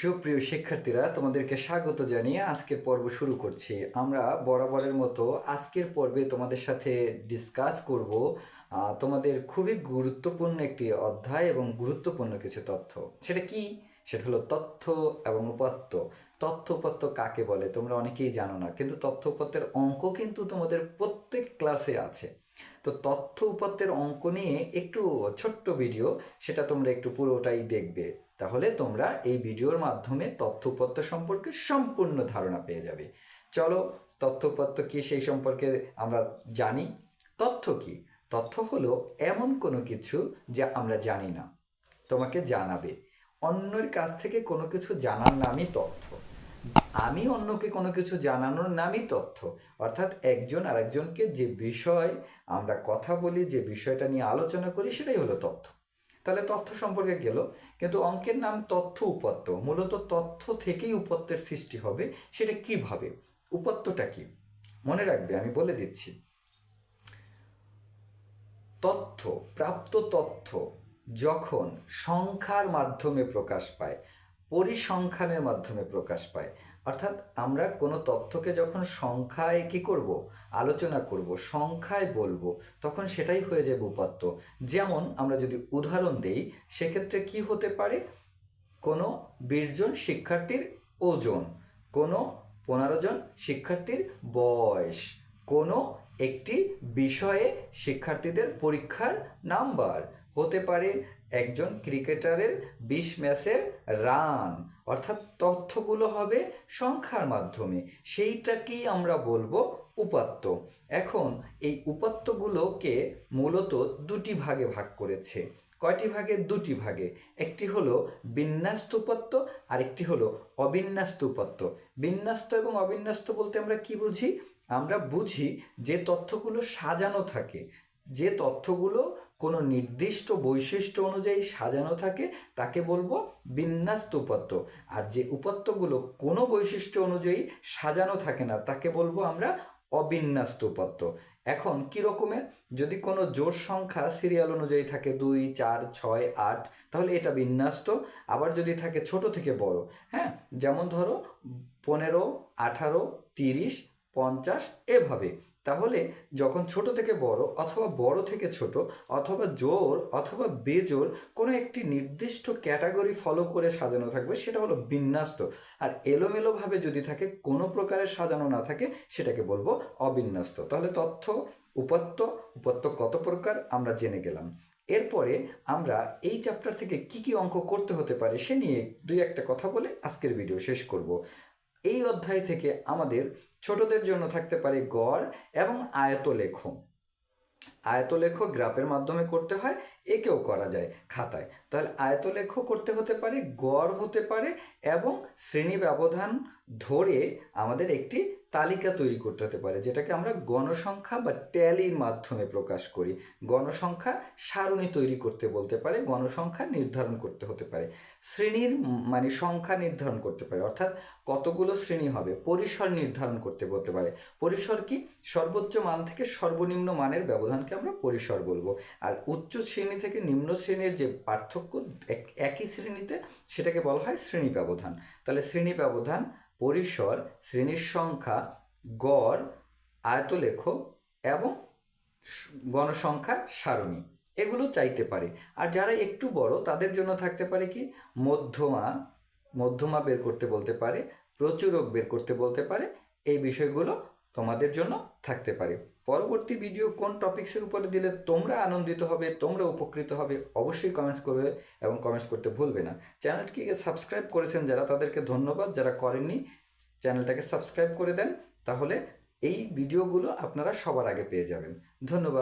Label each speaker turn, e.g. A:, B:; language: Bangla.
A: সুপ্রিয় শিক্ষার্থীরা, তোমাদেরকে স্বাগত জানিয়ে আজকের পর্ব শুরু করছি। আমরা বরাবরের মতো আজকের পর্বে তোমাদের সাথে ডিসকাস করব তোমাদের খুবই গুরুত্বপূর্ণ একটি অধ্যায় এবং গুরুত্বপূর্ণ কিছু তথ্য। সেটা কি? সেটা হলো তথ্য এবং উপাত্ত তথ্য উপাত্ত কাকে বলে? তোমরা অনেকেই জানো না, কিন্তু তথ্য উপাত্তের অঙ্ক কিন্তু তোমাদের প্রত্যেক ক্লাসে আছে। তো তথ্য উপাত্তের অঙ্ক নিয়ে একটু ছোট্ট ভিডিও সেটা তোমরা একটু পুরোটাই দেখবে। তাহলে তোমরা এই ভিডিওর মাধ্যমে তথ্যপত্র সম্পর্কে সম্পূর্ণ ধারণা পেয়ে যাবে। চলো, তথ্যপত্র কি সেই সম্পর্কে আমরা জানি? তথ্য কি? তথ্য হলো এমন কোনো কিছু যা আমরা জানি না, তোমাকে জানাবে। অন্যের কাছ থেকে কোনো কিছু জানার নামই তথ্য। আমি অন্যকে কোনো কিছু জানানোর নামই তথ্য। অর্থাৎ একজন আরেকজনকে যে বিষয় আমরা কথা বলি, যে বিষয়টা নিয়ে আলোচনা করি, সেটাই হলো তথ্য। তাহলে তথ্য সম্পর্কে গেল। কিন্তু অঙ্কের নাম তথ্য উপাত্ত মূলত তথ্য থেকেই উপাত্তের সৃষ্টি হবে, সেটা কীভাবে? উপাত্তটা কি? মনে রাখবে, আমি বলে দিচ্ছি। তথ্য, প্রাপ্ত তথ্য যখন সংখ্যার মাধ্যমে প্রকাশ পায়, পরিসংখ্যানের মাধ্যমে প্রকাশ পায় অর্থাৎ আমরা কোনো তথ্যকে যখন সংখ্যায় কি করব? আলোচনা করব, সংখ্যায় বলব, তখন সেটাই হয়ে যাবে উপাত্ত। যেমন আমরা যদি উদাহরণ দেই, সেক্ষেত্রে কি হতে পারে? কোনো বিশ জন শিক্ষার্থীর ওজন, কোনো পনেরো জন শিক্ষার্থীর বয়স, কোনো একটি বিষয়ে শিক্ষার্থীদের পরীক্ষার নাম্বার হতে পারে একজন ক্রিকেটারের বিশ ম্যাচের রান, অর্থাৎ তথ্যগুলো হবে সংখ্যার মাধ্যমে। সেইটাকেই আমরা বলব উপাত্ত। এখন এই উপাত্তগুলোকে মূলত দুটি ভাগে ভাগ করেছে। কয়টি ভাগে? দুটি ভাগে। একটি হলো বিন্যস্ত উপাত্ত আর একটি হলো অবিন্যস্ত উপাত্ত। বিন্যস্ত এবং অবিন্যাস্ত বলতে আমরা কি বুঝি? আমরা বুঝি যে তথ্যগুলো সাজানো থাকে। যে তথ্যগুলো কোনো নির্দিষ্ট বৈশিষ্ট্য অনুযায়ী সাজানো থাকে, তাকে বলব বিন্যাস্ত উপাত্ত আর যে উপাত্তগুলো কোনো বৈশিষ্ট্য অনুযায়ী সাজানো থাকে না, তাকে বলব আমরা অবিন্যাস্ত উপাত্ত এখন কি রকমের? যদি কোনো জোড় সংখ্যা সিরিয়াল অনুযায়ী থাকে দুই, চার, ছয়, আট, তাহলে এটা বিন্যাস্ত। আবার যদি থাকে ছোট থেকে বড় হ্যাঁ? যেমন ধরো পনেরো, আঠারো, তিরিশ, পঞ্চাশ, এভাবে। তাহলে যখন ছোট থেকে বড় অথবা বড় থেকে ছোট অথবা জোর অথবা বেজোর কোনো একটি নির্দিষ্ট ক্যাটাগরি ফলো করে সাজানো থাকবে, সেটা হলো বিন্যস্ত। আর এলোমেলোভাবে যদি থাকে, কোনো প্রকারের সাজানো না থাকে, সেটাকে বলব অবিন্যস্ত। তাহলে তথ্য উপাত্ত উপাত্ত কত প্রকার, আমরা জেনে গেলাম। এরপরে আমরা এই চ্যাপ্টার থেকে কি কি অঙ্ক করতে হতে পারে, সে নিয়ে দুই একটা কথা বলে আজকের ভিডিও শেষ করব। এই অধ্যায় থেকে আমাদের ছোটদের জন্য থাকতে পারে গড় এবং আয়তলেখ আয়তলেখ গ্রাফের মাধ্যমে করতে হয়, একেও করা যায় খাতায়। তাহলে আয়তলেখ করতে হতে পারে, গড় হতে পারে এবং শ্রেণি ব্যবধান ধরে আমাদের একটি তালিকা তৈরি করতে হতে পারে, যেটাকে আমরা গণসংখ্যা বা ট্যালির মাধ্যমে প্রকাশ করি। গণসংখ্যা সারণী তৈরি করতে বলতে পারে, গণসংখ্যা নির্ধারণ করতে হতে পারে। শ্রেণির মানে সংখ্যা নির্ধারণ করতে পারে, অর্থাৎ কতগুলো শ্রেণি হবে, পরিসর নির্ধারণ করতে বলতে পারে। পরিসর কি? সর্বোচ্চ মান থেকে সর্বনিম্ন মানের ব্যবধানকে আমরা পরিসর বলব। আর উচ্চ শ্রেণি থেকে নিম্ন শ্রেণির যে পার্থক্য, এক- একই শ্রেণীতে সেটাকে বলা হয় শ্রেণি ব্যবধান। তাহলে শ্রেণি ব্যবধান পরিসর, শ্রেণির সংখ্যা, গড়, আয়তলেখ এবং গণসংখ্যা, সারণী। এগুলো চাইতে পারে। আর যারা একটু বড়, তাদের জন্য থাকতে পারে কি? মধ্যমা মধ্যমা বের করতে বলতে পারে, প্রচুরক বের করতে বলতে পারে। এই বিষয়গুলো তোমাদের জন্য থাকতে পারে। পরবর্তী ভিডিও কোন টপিক্সের উপরে দিলে তোমরা আনন্দিত হবে, তোমরা উপকৃত হবে, অবশ্যই কমেন্টস করবে এবং কমেন্টস করতে ভুলবে না। চ্যানেলটিকে সাবস্ক্রাইব করেছেন যারা, তাদেরকে ধন্যবাদ। যারা করেননি, চ্যানেলটাকে সাবস্ক্রাইব করে দেন, তাহলে এই ভিডিওগুলো আপনারা সবার আগে পেয়ে যাবেন। ধন্যবাদ।